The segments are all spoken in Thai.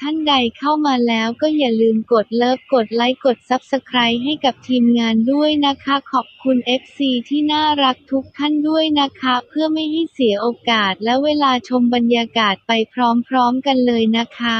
ท่านใดเข้ามาแล้วก็อย่าลืมกดเลิฟกดไลค์กดซับสไครให้กับทีมงานด้วยนะคะ ขอบคุณ FC ที่น่ารักทุกท่านด้วยนะคะ เพื่อไม่ให้เสียโอกาสและเวลาชมบรรยากาศไปพร้อมๆกันเลยนะคะ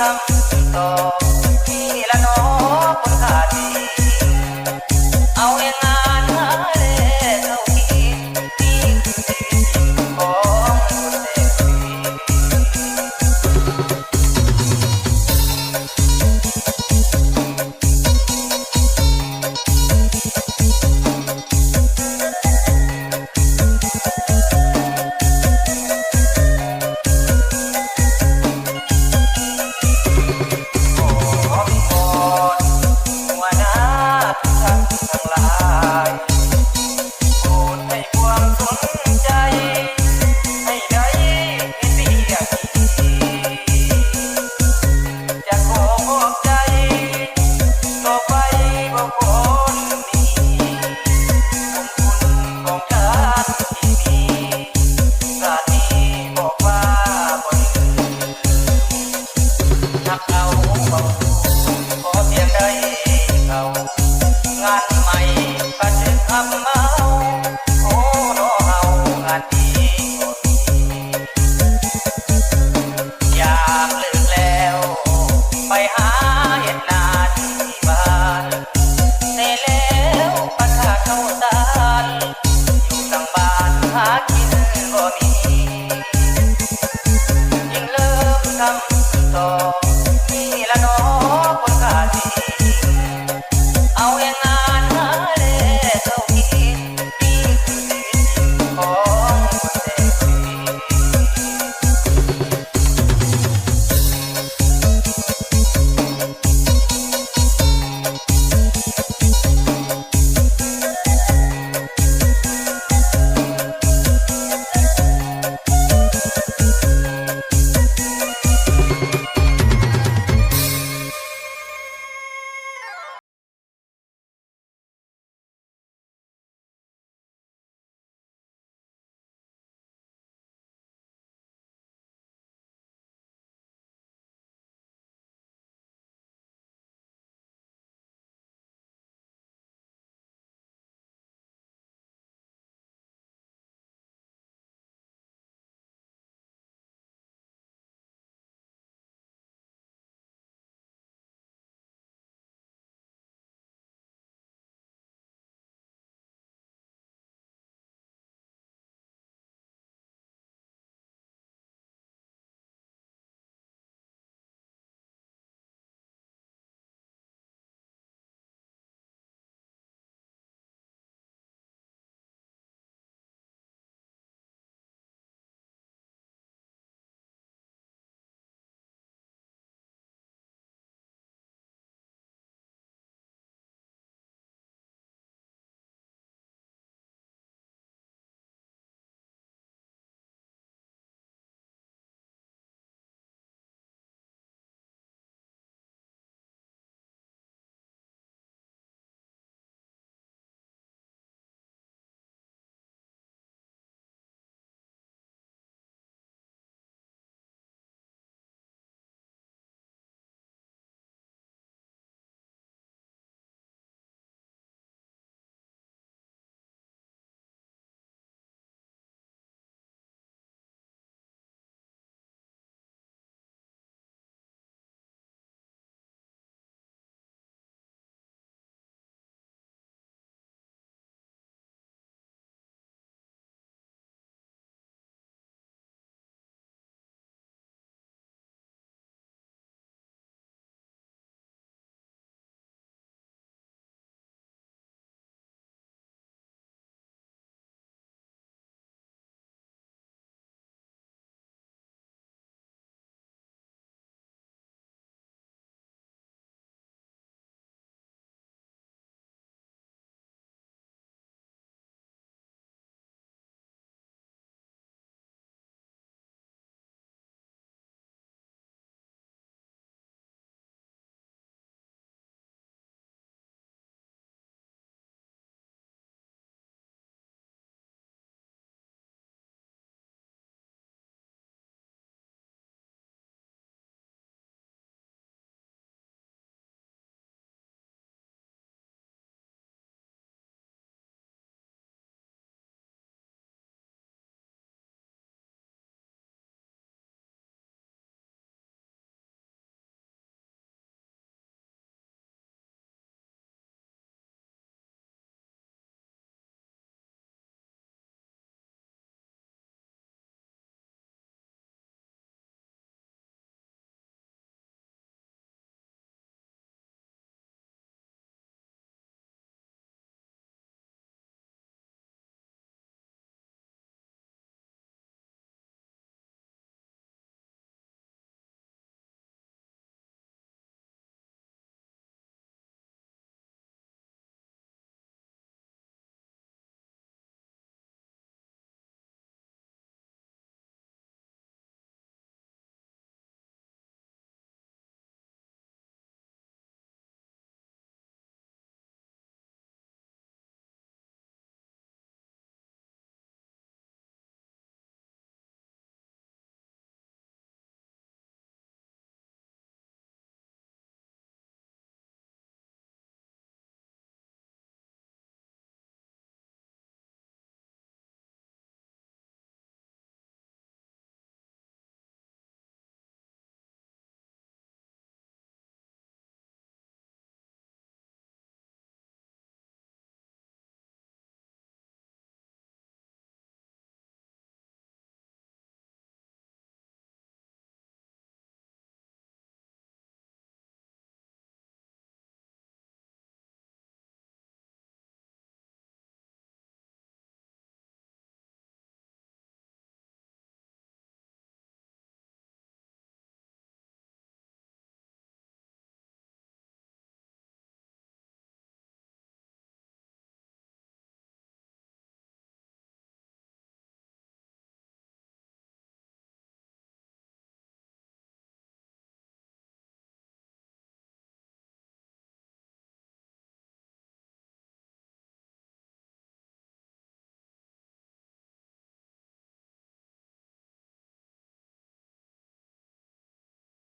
now.